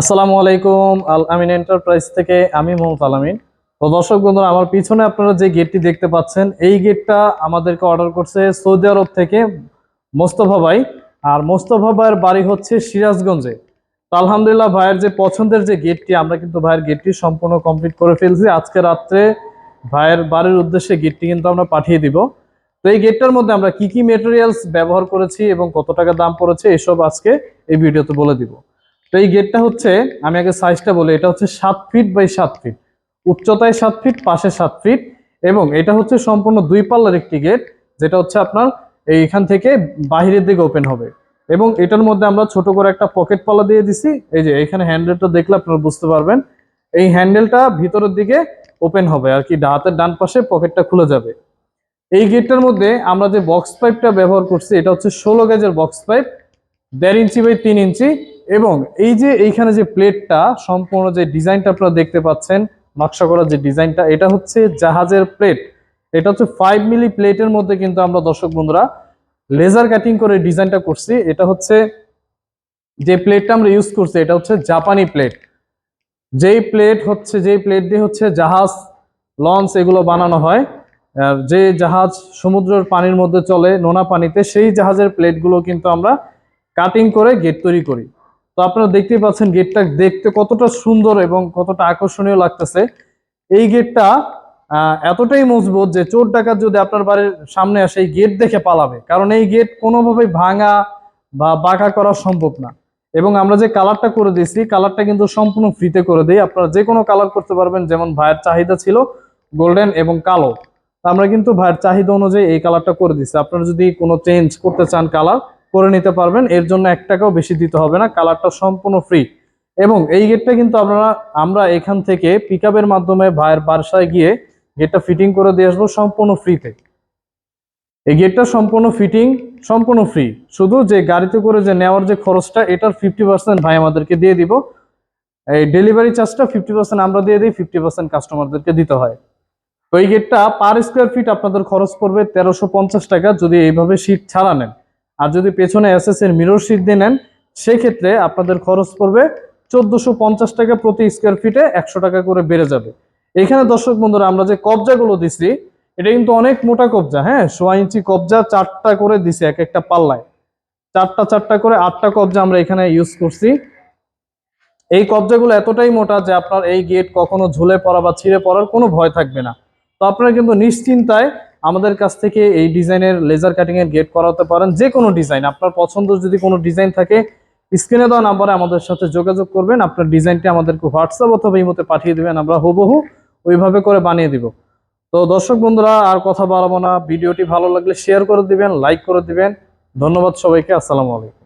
আসসালামু আলাইকুম, আল আমিন এন্টারপ্রাইজ থেকে আমি মোহাম্মদ আলামিন তো দর্শক বন্ধুরা, আমার পিছনে আপনারা যে গেটটি দেখতে পাচ্ছেন, এই গেটটা আমাদেরকে অর্ডার করছে সৌদি আরব থেকে মোস্তফা ভাই। আর মোস্তফা ভাইয়ের বাড়ি হচ্ছে সিরাজগঞ্জে। তো আলহামদুলিল্লাহ, ভাইয়ের যে পছন্দের যে গেটটি, আমরা কিন্তু ভাইয়ের গেটটি সম্পূর্ণ কমপ্লিট করে ফেলছি। আজকে রাত্রে ভাইয়ের বাড়ির উদ্দেশ্যে গেটটি কিন্তু আমরা পাঠিয়ে দিব। তো এই গেটটার মধ্যে আমরা কি কি মেটেরিয়ালস ব্যবহার করেছি এবং কত টাকা দাম পড়েছে, এসব আজকে এই ভিডিওতে বলে দিব। তো এই গেটটা হচ্ছে, আমি আগে সাইজটা বলি, এটা হচ্ছে সাত ফিট বাই সাত ফিট উচ্চতায় সাত ফিট পাশে সাত ফিট এবং এটা হচ্ছে সম্পূর্ণ দুই পাল্লার একটি গেট, যেটা হচ্ছে আপনার এইখান থেকে বাহিরের দিকে ওপেন হবে। এবং এটার মধ্যে আমরা ছোট করে একটা পকেট পাল্লা দিয়ে দিছি। এই যে, এখানে হ্যান্ডেলটা দেখলে আপনারা বুঝতে পারবেন। এই হ্যান্ডেলটা ভিতরের দিকে ওপেন হবে, আর কি হাতের ডান পাশে পকেটটা খুলে যাবে। এই গেটটার মধ্যে আমরা যে বক্স পাইপটা ব্যবহার করছি, এটা হচ্ছে ষোলো গেজের বক্স পাইপ দেড় ইঞ্চি বাই তিন ইঞ্চি। এবং এই যে এইখানে যে প্লেটটা, সম্পূর্ণ যে ডিজাইনটা আপনারা দেখতে পাচ্ছেন, নকশা করা যে ডিজাইনটা, এটা হচ্ছে জাহাজের প্লেট। এটা হচ্ছে ফাইভ মিলি প্লেটের মধ্যে কিন্তু আমরা দর্শক বন্ধুরা লেজার কাটিং করে ডিজাইনটা করছি। এটা হচ্ছে যে প্লেটটা আমরা ইউজ করছি, এটা হচ্ছে জাপানি প্লেট। যেই প্লেট হচ্ছে, যেই প্লেট দিয়ে হচ্ছে জাহাজ লঞ্চ এগুলো বানানো হয় যে জাহাজ সমুদ্রের পানির মধ্যে চলে নোনা পানিতে, সেই জাহাজের প্লেটগুলো কিন্তু আমরা কাটিং করে গেট তৈরি করি। তো আপনারা দেখতেই পাচ্ছেন গেটটা দেখতে কতটা সুন্দর এবং কতটা আকর্ষণীয় লাগতেছে। এই গেটটা এতটাই মজবুত যে চোর ডাকাত যদি আপনার বাড়ির সামনে আসে, এই গেট দেখে পালাবে। কারণ এই গেট কোনোভাবেই ভাঙা বা বাঁকা করা সম্ভব না। এবং আমরা যে কালারটা করে দিয়েছি, কালারটা কিন্তু সম্পূর্ণ ফ্রিতে করে দিই। আপনারা যে কোনো কালার করতে পারবেন, যেমন ভাইয়ের চাহিদা ছিল গোল্ডেন এবং কালো। আমরা কিন্তু ভাইয়ের চাহিদা অনুযায়ী এই কালারটা করে দিচ্ছি আপনারা যদি কোনো চেঞ্জ করতে চান কালার করে নিতে পারবেন। এর জন্য এক টাকাও বেশি দিতে হবে না, কালারটা সম্পূর্ণ ফ্রি এবং এই গেটটা কিন্তু আপনারা, আমরা এখান থেকে পিক মাধ্যমে ভাইয়ের বাসায় গিয়ে গেটটা ফিটিং করে দিয়ে আসব সম্পূর্ণ ফ্রিতে এই গেটটা সম্পূর্ণ ফিটিং সম্পূর্ণ ফ্রি শুধু যে গাড়িতে করে যে নেওয়ার যে খরচটা, এটার ফিফটি পার্সেন্ট ভাই আমাদেরকে দিয়ে দিব। এই ডেলিভারি চার্জটা ফিফটি পার্সেন্ট আমরা দিয়ে দিই ফিফটি পার্সেন্ট কাস্টমারদেরকে দিতে হয়। তো এই গেটটা পার স্কোয়ার ফিট আপনাদের খরচ পড়বে তেরোশো টাকা, যদি এইভাবে শীট ছাড়া নেন। আর যদি পেছনে এসএস এর মিরর শীট দিয়ে নেন, সেক্ষেত্রে আপনাদের খরচ পড়বে চোদ্দশো পঞ্চাশ টাকা প্রতি স্কোয়ার ফিটে একশো টাকা করে বেড়ে যাবে। এখানে দর্শক বন্ধুরা, আমরা যে কবজাগুলো দিছি, এটা কিন্তু অনেক মোটা কবজা হ্যাঁ? সোয়া ইঞ্চি কবজা চারটা করে দিছি এক একটা পাল্লায়। চারটা চারটা করে আটটা কবজা আমরা এখানে ইউজ করছি। এই কবজাগুলো এতটাই মোটা যে আপনার এই গেট কখনো ঝুলে পড়া বা ছিঁড়ে পড়ার কোনো ভয় থাকবে না। তো আপনারা কিন্তু নিশ্চিন্তায় আমাদের কাছ থেকে এই ডিজাইনের লেজার কাটিংয়ের গেট করাতে পারেন। যে কোনো ডিজাইন আপনার পছন্দ যদি কোনো ডিজাইন থাকে স্ক্রিনে দেওয়া নাম্বারে আমাদের সাথে যোগাযোগ করবেন। আপনার ডিজাইনটি আমাদেরকে হোয়াটসঅ্যাপ অথবা ইমোতে পাঠিয়ে দেবেন, আমরা হুবহু ওইভাবে করে বানিয়ে দিব। তো দর্শক বন্ধুরা, আর কথা বাড়াবো না। ভিডিওটি ভালো লাগলে শেয়ার করে দিবেন লাইক করে দিবেন। ধন্যবাদ সবাইকে, আসসালামু আলাইকুম।